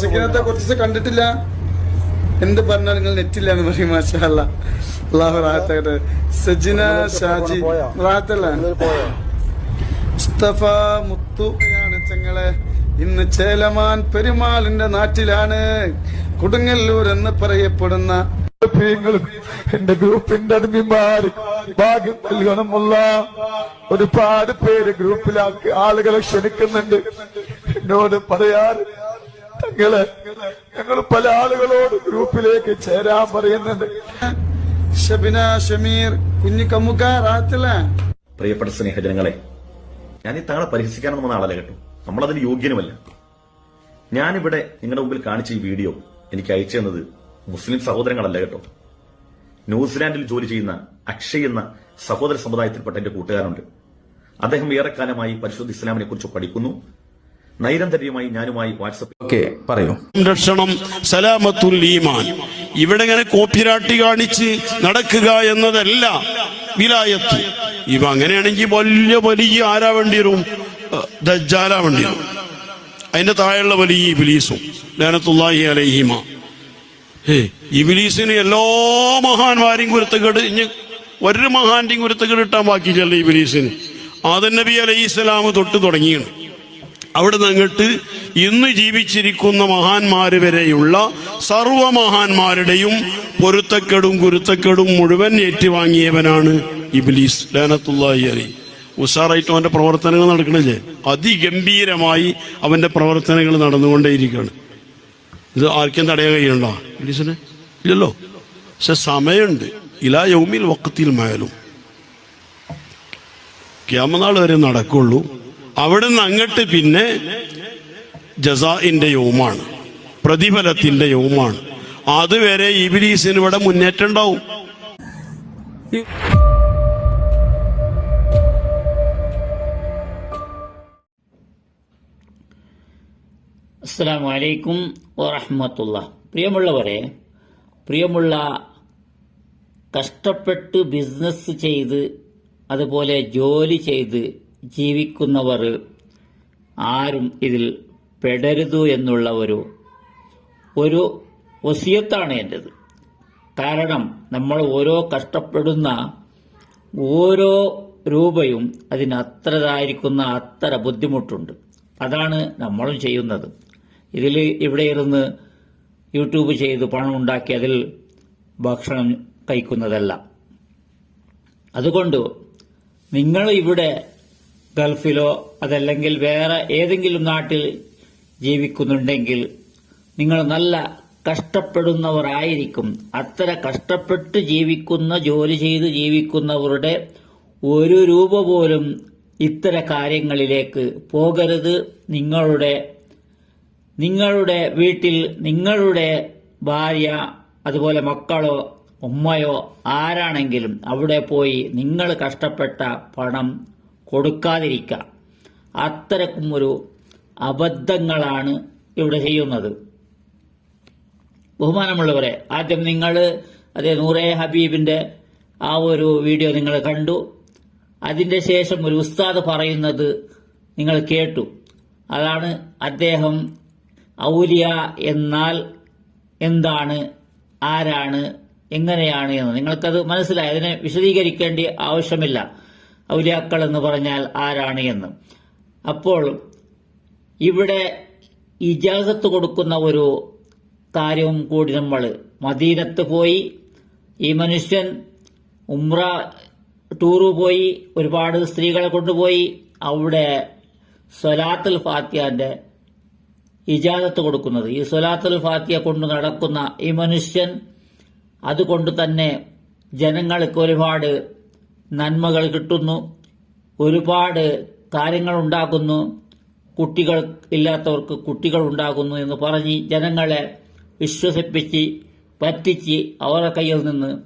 സക്കിനത്തെ കുറച്ച് കണ്ടിട്ടില്ല. എന്ത് പറഞ്ഞാൽ നിങ്ങൾ നെറ്റില്ല എന്ന് പറയും മാഷാ അല്ലാ. അള്ളാഹു റാഹത്താകട്ടെ. സജിന ഷാജി റാഹത്തല്ല? മുസ്തഫ മുത്തുയാണ് ചെങ്ങളെ. ഇന്ന് ചേലമാൻ പെരുമാളിന്റെ നാട്ടിലാണ്. കൊടുങ്ങല്ലൂർ എന്ന് പറയപ്പെടുന്ന എന്റെ ഗ്രൂപ്പിന്റെ അടിമിമാര് ഭാഗ്യം നൽകണമുള്ള ഒരുപാട് പേര് ഗ്രൂപ്പിലാക്കി ആളുകളെ ക്ഷണിക്കുന്നുണ്ട്. എന്നോട് പറയാറ് തങ്ങളെ ഞങ്ങൾ പല ആളുകളോട് ഗ്രൂപ്പിലേക്ക് ചേരാൻ പറയുന്നുണ്ട്. ഷബിന ഷമീർ കുഞ്ഞു കമ്മുക്ക റാഹത്തല്ല പ്രിയപ്പെട്ട സ്നേഹജനങ്ങളെ ഞാൻ ഈ താങ്കളെ പരിഹസിക്കാനൊന്നും വന്ന ആളല്ല കേട്ടോ. നമ്മളതിന് യോഗ്യനുമല്ല. ഞാനിവിടെ നിങ്ങളുടെ മുമ്പിൽ കാണിച്ച ഈ വീഡിയോ എനിക്ക് അയച്ചു തന്നത് മുസ്ലിം സഹോദരങ്ങളല്ല കേട്ടോ. ന്യൂസിലാൻഡിൽ ജോലി ചെയ്യുന്ന അക്ഷയ് എന്ന സഹോദര സമുദായത്തിൽപ്പെട്ട എന്റെ കൂട്ടുകാരുണ്ട് അദ്ദേഹം ഏറെക്കാലമായി പരിശുദ്ധ ഇസ്ലാമിനെ കുറിച്ച് പഠിക്കുന്നു. നൈരന്തര്യമായി ഞാനുമായി വാട്സപ്പ് ഓക്കെ പറയൂ. സംരക്ഷണം സലാമത്തുൽ ഈമാൻ. ഇവിടെ ഇങ്ങനെ കോപ്പിരാട്ടി കാണിച്ച് നടക്കുക എന്നതല്ല വിലായത്ത്. ഇവ അങ്ങനെയാണെങ്കിൽ വലിയ വലിയ ആരാ വേണ്ടി വരും ദജ്ജാലാ വേണ്ടി വരും അതിന്റെ താഴെയുള്ള വലിയ ഇബിലീസും ലാനത്തുല്ലാഹി അലൈഹിമ. ഏ ഇബിലീസിന് എല്ലാ മഹാന്മാരെയും കുരുത്തക്കേട് ഇനി ഒരു മഹാന്റെയും കുരുത്തക്കേട് ഇട്ടാൻ ബാക്കിയില്ലല്ലോ ഇബിലീസിന്. ആദൻ നബി അലൈഹി സ്വലാം തൊട്ട് തുടങ്ങിയാണ്. അവിടെ നിന്നിട്ട് ഇന്ന് ജീവിച്ചിരിക്കുന്ന മഹാന്മാര് വരെയുള്ള സർവ മഹാന്മാരുടെയും പൊരുത്തക്കെടും കുരുത്തക്കെടും മുഴുവൻ ഏറ്റുവാങ്ങിയവനാണ് ഇബ്ലീസ് ലാനത്തുള്ളായി അലി ഉഷാറായിട്ട് അവന്റെ പ്രവർത്തനങ്ങൾ നടക്കണില്ലേ? അതിഗംഭീരമായി അവന്റെ പ്രവർത്തനങ്ങൾ നടന്നുകൊണ്ടേയിരിക്കുകയാണ്. ഇത് ആർക്കും തടയാൻ കഴിയണ്ട ഇബിലീസിന്? ഇല്ലല്ലോ. പക്ഷെ സമയമുണ്ട്. ഇലാ യൗമിൽ വക്കത്തിൽ മായാലും ക്യാമനാൾ വരെ നടക്കുള്ളൂ. അവിടുന്ന് അങ്ങോട്ട് പിന്നെ ജസാഇന്റെ യൗമാണ് പ്രതിഫലത്തിന്റെ യൗമാണ്. അതുവരെ ഇബിലീസിന് ഇവിടെ മുന്നേറ്റം ഉണ്ടാവും. അസ്സാം വലൈക്കും വറഹമത്തുള്ള. പ്രിയമുള്ളവരെ പ്രിയമുള്ള കഷ്ടപ്പെട്ട് ബിസിനസ് ചെയ്ത് അതുപോലെ ജോലി ചെയ്ത് ജീവിക്കുന്നവർ ആരും ഇതിൽ പെടരുതു എന്നുള്ള ഒരു ഒരു വസിയത്താണ് എന്റെത് കാരണം നമ്മൾ ഓരോ കഷ്ടപ്പെടുന്ന ഓരോ രൂപയും അതിന് അത്രതായിരിക്കുന്ന അത്ര ബുദ്ധിമുട്ടുണ്ട്. അതാണ് നമ്മളും ചെയ്യുന്നത്. ഇതിൽ ഇവിടെ ഇരുന്ന് യൂട്യൂബ് ചെയ്ത് പണം ഉണ്ടാക്കി അതിൽ ഭക്ഷണം കഴിക്കുന്നതല്ല. അതുകൊണ്ട് നിങ്ങൾ ഇവിടെ ഗൾഫിലോ അതല്ലെങ്കിൽ വേറെ ഏതെങ്കിലും നാട്ടിൽ ജീവിക്കുന്നുണ്ടെങ്കിൽ നിങ്ങൾ നല്ല കഷ്ടപ്പെടുന്നവരായിരിക്കും. അത്ര കഷ്ടപ്പെട്ട് ജീവിക്കുന്ന ജോലി ചെയ്ത് ജീവിക്കുന്നവരുടെ ഒരു രൂപ പോലും ഇത്തര കാര്യങ്ങളിലേക്ക് പോകരുത്. നിങ്ങളുടെ നിങ്ങളുടെ വീട്ടിൽ നിങ്ങളുടെ ഭാര്യ അതുപോലെ മക്കളോ ഉമ്മയോ ആരാണെങ്കിലും അവിടെ പോയി നിങ്ങൾ കഷ്ടപ്പെട്ട പണം കൊടുക്കാതിരിക്കുക. അത്തരക്കും ഒരു അബദ്ധങ്ങളാണ് ഇവിടെ ചെയ്യുന്നത്. ബഹുമാനമുള്ളവരെ ആദ്യം നിങ്ങൾ അതേ നൂറെ ഹബീബിന്റെ ആ ഒരു വീഡിയോ നിങ്ങൾ കണ്ടു. അതിന്റെ ശേഷം ഒരു ഉസ്താദ് പറയുന്നത് നിങ്ങൾ കേട്ടു. അതാണ് അദ്ദേഹം ഔലിയ എന്നാൽ എന്താണ് ആരാണ് എങ്ങനെയാണ് എന്ന്. നിങ്ങൾക്കത് മനസ്സിലായി. അതിനെ വിശദീകരിക്കേണ്ട ആവശ്യമില്ല. ഔലിയാക്കൾ എന്ന് പറഞ്ഞാൽ ആരാണ് എന്ന്. അപ്പോൾ ഇവിടെ ഇജാസത്ത് കൊടുക്കുന്ന ഒരു കാര്യവും കൂടി നമ്മൾ മദീനത്ത് പോയി ഈ മനുഷ്യൻ ഉംറ ടൂറ് പോയി ഒരുപാട് സ്ത്രീകളെ കൊണ്ടുപോയി അവിടെ സൊലാത്തുൽ ഫാത്തിയാന്റെ ഇജാസത്ത് കൊടുക്കുന്നത്. ഈ സൊലാത്തുൽ ഫാത്തിയ കൊണ്ട് നടക്കുന്ന ഈ മനുഷ്യൻ അതുകൊണ്ട് തന്നെ ജനങ്ങൾക്ക് ഒരുപാട് നന്മകൾ കിട്ടുന്നു. ഒരുപാട് കാര്യങ്ങൾ ഉണ്ടാകുന്നു. കുട്ടികൾ ഇല്ലാത്തവർക്ക് കുട്ടികൾ ഉണ്ടാകുന്നു എന്ന് പറഞ്ഞ് ജനങ്ങളെ വിശ്വസിപ്പിച്ച് പറ്റിച്ച് അവരുടെ കയ്യിൽ നിന്ന്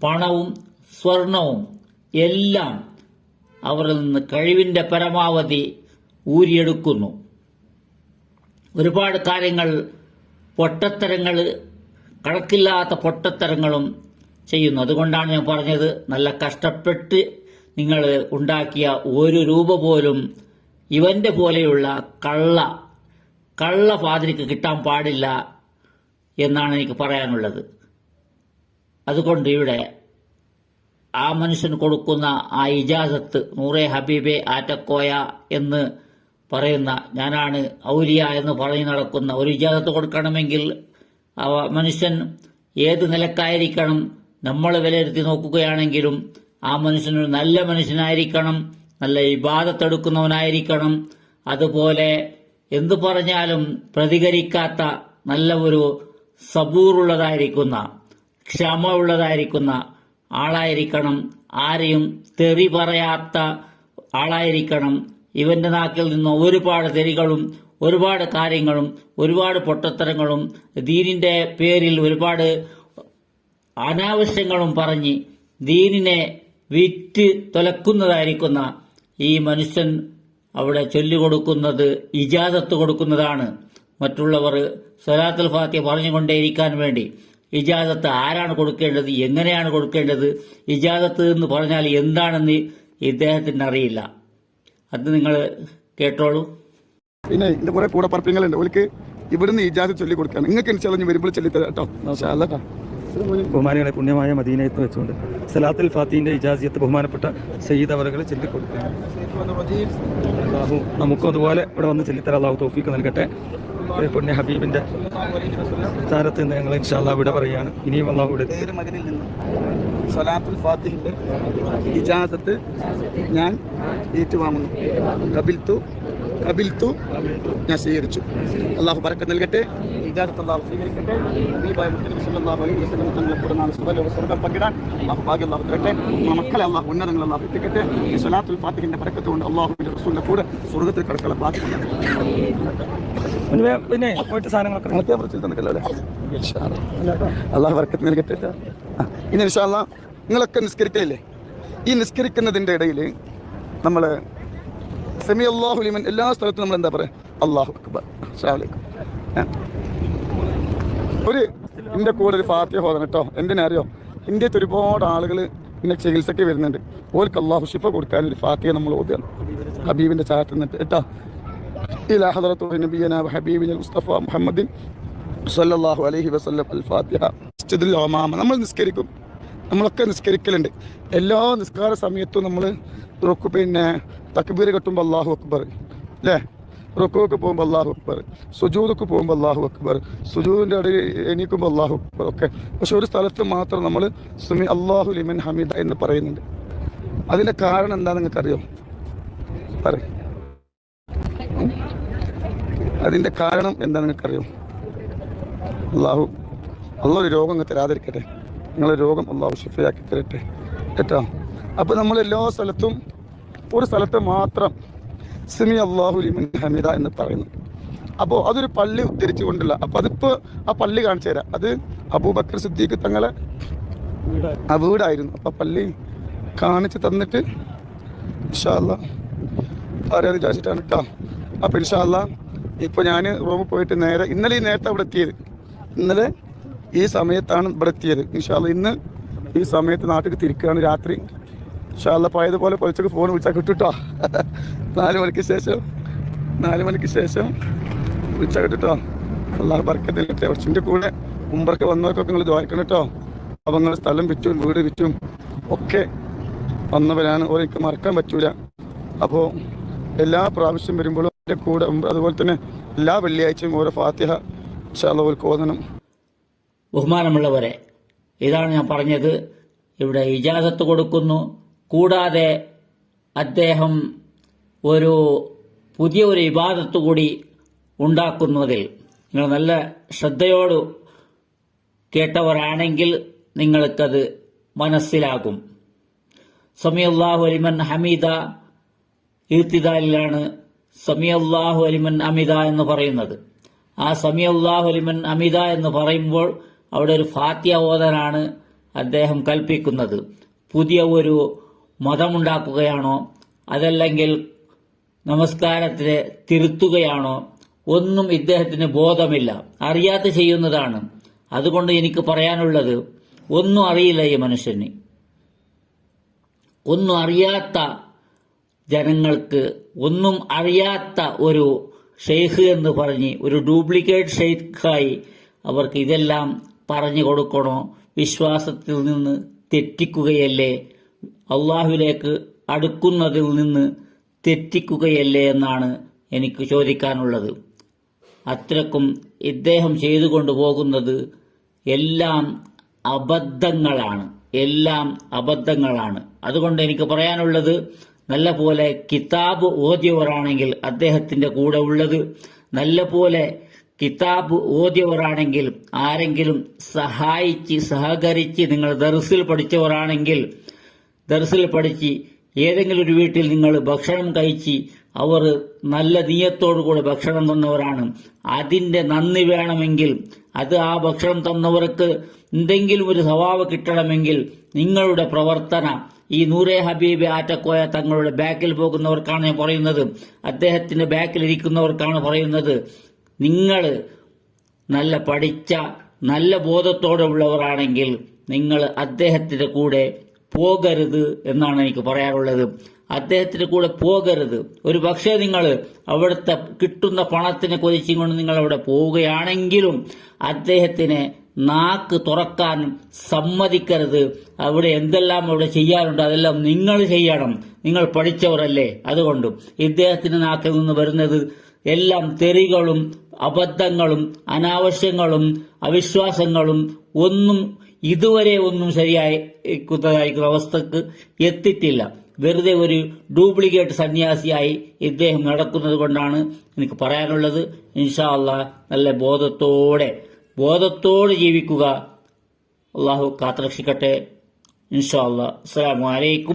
പണവും സ്വർണവും എല്ലാം അവരിൽ നിന്ന് കഴിവിന്റെ പരമാവധി ഊരിയെടുക്കുന്നു. ഒരുപാട് കാര്യങ്ങൾ പൊട്ടത്തരങ്ങൾ കണക്കില്ലാത്ത പൊട്ടത്തരങ്ങളും ചെയ്യുന്നു അതുകൊണ്ടാണ് ഞാൻ പറഞ്ഞത്. നല്ല കഷ്ടപ്പെട്ട് നിങ്ങൾ ഉണ്ടാക്കിയ ഒരു രൂപ പോലും ഇവന്റെ പോലെയുള്ള കള്ള കള്ള ഫാദരിക്ക് കിട്ടാൻ പാടില്ല എന്നാണ് എനിക്ക് പറയാനുള്ളത്. അതുകൊണ്ട് ഇവിടെ ആ മനുഷ്യൻ കൊടുക്കുന്ന ആ ഇജാസത്ത് നൂറെ ഹബീബെ ആറ്റക്കോയ എന്ന് പറയുന്ന ഞാനാണ് ഔലിയ എന്ന് പറഞ്ഞു നടക്കുന്ന ഒരു ഇജാസത്ത് കൊടുക്കണമെങ്കിൽ ആ മനുഷ്യൻ ഏത് നിലക്കായിരിക്കണം? നമ്മൾ വിലയിരുത്തി നോക്കുകയാണെങ്കിലും ആ മനുഷ്യനൊരു നല്ല മനുഷ്യനായിരിക്കണം നല്ല ഇബാദത്തെടുക്കുന്നവനായിരിക്കണം. അതുപോലെ എന്തു പറഞ്ഞാലും പ്രതികരിക്കാത്ത നല്ല ഒരു സബൂറുള്ളതായിരിക്കുന്ന ക്ഷമ ഉള്ളതായിരിക്കുന്ന ആളായിരിക്കണം. ആരെയും തെറി പറയാത്ത ആളായിരിക്കണം. ഇവന്റെ നാക്കിൽ നിന്ന് ഒരുപാട് തെറികളും ഒരുപാട് കാര്യങ്ങളും ഒരുപാട് പൊട്ടത്തരങ്ങളും ദീനിന്റെ പേരിൽ ഒരുപാട് അനാവശ്യങ്ങളും പറഞ്ഞ് ദീനിനെ വിറ്റ് തുലക്കുന്നതായിരിക്കുന്ന ഈ മനുഷ്യൻ അവിടെ ചൊല്ലുകൊടുക്കുന്നത് ഇജാദത്ത് കൊടുക്കുന്നതാണ്. മറ്റുള്ളവർ സ്വലാത്തുൽ ഫാത്തിയ പറഞ്ഞുകൊണ്ടേയിരിക്കാൻ വേണ്ടി. ഇജാദത്ത് ആരാണ് കൊടുക്കേണ്ടത്? എങ്ങനെയാണ് കൊടുക്കേണ്ടത്? ഇജാദത്ത് എന്ന് പറഞ്ഞാൽ എന്താണെന്ന് ഇദ്ദേഹത്തിന് അറിയില്ല. അത് നിങ്ങൾ കേട്ടോളൂ. പിന്നെ ഇതിന്റെ കുറെ കൂടെ പറപ്പിങ്ങളുണ്ട് ഓർക്ക് ഇവിടുന്ന് ഇജാസ് ചൊല്ലി കൊടുക്കാൻ നിങ്ങൾക്ക് ചലഞ്ഞ് വരുമ്പോൾ ചൊല്ലിത്തരാം കേട്ടോ. ഇൻഷാ അല്ലാ. ബഹുമാനികളെ പുണ്യമായ മദീനയത്ത് വെച്ചുകൊണ്ട് സലാത്തുൽ ഫാത്തിന്റെ ഇജാസിയത്ത് ബഹുമാനപ്പെട്ട സയ്യിദ് അവറുകൾ ചെല്ലിക്കൊടുക്കുന്നു നമുക്കും അതുപോലെ ഇവിടെ വന്ന് ചൊല്ലിത്തരാം. അള്ളാഹു തോഫിക്ക് നൽകട്ടെ. പുണ്യ ഹബീബിന്റെ താരത്ത് നിന്ന് ഞങ്ങൾ ഇൻഷാല്ലാ ഇവിടെ പറയുകയാണ്. ഇനിയും അള്ളാഹു ഇവിടെ സലാത്തുൽ ഫാത്തിഹിന്റെ ഇജാസത്ത് ഞാൻ ഏറ്റുവാങ്ങുന്നു. കബിൽത്തു കബിൽത്തു ഞാൻ സ്വീകരിച്ചു. അള്ളാഹു പറക്കം നൽകട്ടെ. ഇജാസത്ത് അള്ളാഹു സ്വീകരിക്കട്ടെ. ഹബീബായ മുത്തനബി സല്ലല്ലാഹു അലൈഹി വസല്ലം തങ്ങളെ കൂടെ നാളെ സുബല സ്വർഗം പങ്കിടാൻ അള്ളാഹു ഭാഗ്യം അള്ളാഹു തരട്ടെ. നമ്മുടെ മക്കളെ അള്ളാഹു ഉന്നതങ്ങൾ അള്ളാഹു എത്തിക്കട്ടെ. ഈ സലാത്തുൽ ഫാത്തിഹിന്റെ പറക്കത്ത് കൊണ്ട് അള്ളാഹുവിന്റെ റസൂലിന്റെ കൂടെ കിടക്കളെ പിന്നെ പിന്നെ പോയിട്ട് സാധനങ്ങളൊക്കെ നിങ്ങളൊക്കെ കുറച്ച് തന്നിട്ടല്ലോ അല്ലേ? അള്ളാഹു വർക്കത്ത് നൽകട്ടെ. ഇനി നിങ്ങളൊക്കെ നിസ്കരിക്കലില്ലേ? ഈ നിസ്കരിക്കുന്നതിന്റെ ഇടയിൽ നമ്മൾ സെമി അള്ളാഹു ലിമൻ എല്ലാ സ്ഥലത്തും നമ്മൾ എന്താ പറയുക അള്ളാഹു അക്ബർ അസ്സലാമു അലൈക്കും ആ. ഒരു എൻ്റെ കൂടെ ഒരു ഫാത്തിയ ഹോദനം കേട്ടോ എന്തിനറിയോ ഇന്ത്യത്ത് ഒരുപാട് ആളുകൾ ഇന്നെ ചികിത്സയ്ക്ക് വരുന്നുണ്ട് ഓർക്ക് അള്ളാഹു ഷിഫ കൊടുക്കാൻ ഒരു ഫാത്തിയ നമ്മൾ ഓതുകയാണ് ഹബീബിൻ്റെ ചാറ്റ് നിന്നിട്ട് കേട്ടോ إلى حضرة نبينا وحبيبنا المصطفى محمد صلى الله عليه وسلم الفاتحة مسجد الأمام നമ്മൾ നിസ്കരിക്കും നമ്മളൊക്കെ നിസ്കരിക്കലുണ്ട്. എല്ലാ നിസ്കാര സമയത്തും നമ്മൾ റുക്കു പിന്നെ തക്ബീർ കെട്ടുമ്പോൾ അള്ളാഹു അക്ബർ അല്ലേ റുക്കുവൊക്കെ പോകുമ്പോൾ അള്ളാഹു അക്ബർ സുജൂദൊക്കെ പോകുമ്പോൾ അള്ളാഹു അക്ബർ സുജൂദിന്റെ ഇടയിൽ എണീക്കുമ്പോൾ അള്ളാഹു അക്ബർ ഒക്കെ. പക്ഷെ ഒരു സ്ഥലത്ത് മാത്രം നമ്മൾ സുമി അള്ളാഹു ലിമൻ ഹമീദ എന്ന് പറയുന്നുണ്ട്. അതിന്റെ കാരണം എന്താ നിങ്ങൾക്കറിയോ? പറയും. അതിന്റെ കാരണം എന്താ നിങ്ങൾക്കറിയോ? അള്ളാഹു ഒരു രോഗം തരാതിരിക്കട്ടെ. നിങ്ങളെ രോഗം അള്ളാഹു ഷിഫയാക്കി തരട്ടെ കേട്ടോ? അപ്പോൾ നമ്മൾ എല്ലാ സ്ഥലത്തും ഒരു സ്ഥലത്ത് മാത്രം സിമി അള്ളാഹു ലിമൻ ഹമീദ എന്ന് പറയുന്നു. അപ്പോൾ അതൊരു പള്ളി ഉദ്ധരിച്ചു കൊണ്ടില്ല അപ്പോൾ അതിപ്പോൾ ആ പള്ളി കാണിച്ചു തരാം. അത് അബൂബക്കർ സിദ്ദീഖ് തങ്ങളെ ആ വീടായിരുന്നു. അപ്പോൾ പള്ളി കാണിച്ച് തന്നിട്ട് ഇൻഷാല്ല പറയാന്ന് വിചാരിച്ചിട്ടാണ് കേട്ടോ. അപ്പം ഇൻഷാല്ല ഇപ്പോൾ ഞാൻ റൂമിൽ പോയിട്ട് നേരെ ഇന്നലെ ഈ നേരത്തെ അവിടെ എത്തിയത്. ഇന്നലെ ഈ സമയത്താണ് ഇവിടെ എത്തിയത് ഇൻഷാല്ല ഇന്ന് ഈ സമയത്ത് നാട്ടിൽ തിരിക്കുകയാണ് രാത്രി. ഇൻഷാല്ല പോലെ പൊളിച്ചൊക്കെ ഫോൺ വിളിച്ചാൽ കിട്ടുട്ടോ. നാല് മണിക്ക് ശേഷം നാല് മണിക്ക് ശേഷം വിളിച്ചാൽ കിട്ടുട്ടോ. അള്ളാഹ് ബർക്കത്തിലിട്ടെ കുറച്ചിന്റെ കൂടെ മുമ്പൊക്കെ വന്നവർക്കൊക്കെ നിങ്ങൾ ദ്വാരിക്കണം കേട്ടോ അപ്പം നിങ്ങൾ സ്ഥലം വിറ്റും വീട് വിറ്റും ഒക്കെ വന്നവരാണ്. ഓരോക്ക് മറക്കാൻ പറ്റൂല. അപ്പോൾ എല്ലാ പ്രാവശ്യം വരുമ്പോഴും എന്റെ കൂടെ അതുപോലെ തന്നെ എല്ലാ വെള്ളിയാഴ്ചയും ഓരോ ഫാത്തിഹ ഷാലോൽക്ക് ഓതണം. ബഹുമാനമുള്ളവരെ ഇതാണ് ഞാൻ പറഞ്ഞത്. ഇവിടെ ഇജാസത്ത് കൊടുക്കുന്നു. കൂടാതെ അദ്ദേഹം ഒരു പുതിയ ഒരു ഇബാദത്ത് കൂടി ഉണ്ടാക്കുന്നതിൽ നിങ്ങൾ നല്ല ശ്രദ്ധയോട് കേട്ടവരാണെങ്കിൽ നിങ്ങൾക്കത് മനസ്സിലാകും. സമിയല്ലാഹു അലിമൻ ഹമീദ ഇർത്തിദാലിലാണ് സമിയല്ലാഹു അലിമൻ അമിത എന്ന് പറയുന്നത്. ആ സമിയല്ലാഹു അലിമൻ അമിത എന്ന് പറയുമ്പോൾ അവിടെ ഒരു ഫാത്യ ഓതനാണ് അദ്ദേഹം കൽപ്പിക്കുന്നത്. പുതിയ ഒരു മതമുണ്ടാക്കുകയാണോ? അതല്ലെങ്കിൽ നമസ്കാരത്തിനെ തിരുത്തുകയാണോ? ഒന്നും ഇദ്ദേഹത്തിന് ബോധമില്ല. അറിയാതെ ചെയ്യുന്നതാണ്. അതുകൊണ്ട് എനിക്ക് പറയാനുള്ളത് ഒന്നും അറിയില്ല ഈ മനുഷ്യന്. ഒന്നും അറിയാത്ത ജനങ്ങൾക്ക് ഒന്നും അറിയാത്ത ഒരു ഷെയ്ഖ് എന്ന് പറഞ്ഞ് ഒരു ഡ്യൂപ്ലിക്കേറ്റ് ഷെയ്ഖായി അവർക്ക് ഇതെല്ലാം പറഞ്ഞു കൊടുക്കണോ? വിശ്വാസത്തിൽ നിന്ന് തെറ്റിക്കുകയല്ലേ? അള്ളാഹുവിലേക്ക് അടുക്കുന്നതിൽ നിന്ന് തെറ്റിക്കുകയല്ലേ എന്നാണ് എനിക്ക് ചോദിക്കാനുള്ളത്. അത്രക്കും ഇദ്ദേഹം ചെയ്തു കൊണ്ടുപോകുന്നത് എല്ലാം അബദ്ധങ്ങളാണ്. എല്ലാം അബദ്ധങ്ങളാണ്. അതുകൊണ്ട് എനിക്ക് പറയാനുള്ളത് നല്ല പോലെ കിതാബ് ഓതിയവരാണെങ്കിൽ അദ്ദേഹത്തിന്റെ കൂടെ ഉള്ളത്. നല്ല പോലെ കിതാബ് ഓതിയവരാണെങ്കിൽ ആരെങ്കിലും സഹായിച്ച് സഹകരിച്ച് നിങ്ങൾ ദർസിൽ പഠിച്ചവരാണെങ്കിൽ ദർസിൽ പഠിച്ച് ഏതെങ്കിലും ഒരു വീട്ടിൽ നിങ്ങൾ ഭക്ഷണം കഴിച്ച് അവർ നല്ല നീയത്തോടുകൂടെ ഭക്ഷണം തന്നവരാണ്. അതിന്റെ നന്ദി വേണമെങ്കിൽ അത് ആ ഭക്ഷണം തന്നവർക്ക് എന്തെങ്കിലും ഒരു സ്വഭാവം കിട്ടണമെങ്കിൽ നിങ്ങളുടെ പ്രവർത്തന ഈ നൂറെ ഹബീബ് ആറ്റക്കോയ തങ്ങളുടെ ബാക്കിൽ പോകുന്നവർക്കാണ് ഞാൻ പറയുന്നത്. അദ്ദേഹത്തിന്റെ ബാക്കിൽ ഇരിക്കുന്നവർക്കാണ് പറയുന്നത്. നിങ്ങൾ നല്ല പഠിച്ച നല്ല ബോധത്തോടെ ഉള്ളവരാണെങ്കിൽ നിങ്ങൾ അദ്ദേഹത്തിന്റെ കൂടെ പോകരുത് എന്നാണ് എനിക്ക് പറയാനുള്ളത്. അദ്ദേഹത്തിന്റെ കൂടെ പോകരുത്. ഒരു പക്ഷേ നിങ്ങൾ അവിടുത്തെ കിട്ടുന്ന പണത്തിനെ കൊതിച്ചും കൊണ്ട് നിങ്ങൾ അവിടെ പോവുകയാണെങ്കിലും അദ്ദേഹത്തിന് നാക്ക് തുറക്കാൻ സമ്മതിക്കരുത്. അവിടെ എന്തെല്ലാം അവിടെ ചെയ്യാറുണ്ട് അതെല്ലാം നിങ്ങൾ ചെയ്യണം. നിങ്ങൾ പഠിച്ചവരല്ലേ അതുകൊണ്ട്. ഇദ്ദേഹത്തിന് നാക്കിൽ നിന്ന് വരുന്നത് എല്ലാം തെറികളും അബദ്ധങ്ങളും അനാവശ്യങ്ങളും അവിശ്വാസങ്ങളും ഒന്നും ഇതുവരെ ഒന്നും ശരിയായിരിക്കുന്നതായിരിക്കുന്ന അവസ്ഥക്ക് എത്തിയിട്ടില്ല. വെറുതെ ഒരു ഡ്യൂപ്ലിക്കേറ്റ് സന്യാസിയായി ഇദ്ദേഹം നടക്കുന്നത് കൊണ്ടാണ് എനിക്ക് പറയാനുള്ളത്. ഇൻഷാ അള്ളാ നല്ല ബോധത്തോടെ ബോധത്തോടെ ജീവിക്കുക. അള്ളാഹു കാത്തരക്ഷിക്കട്ടെ. ഇൻഷാ അസ്സാം വലൈക്കും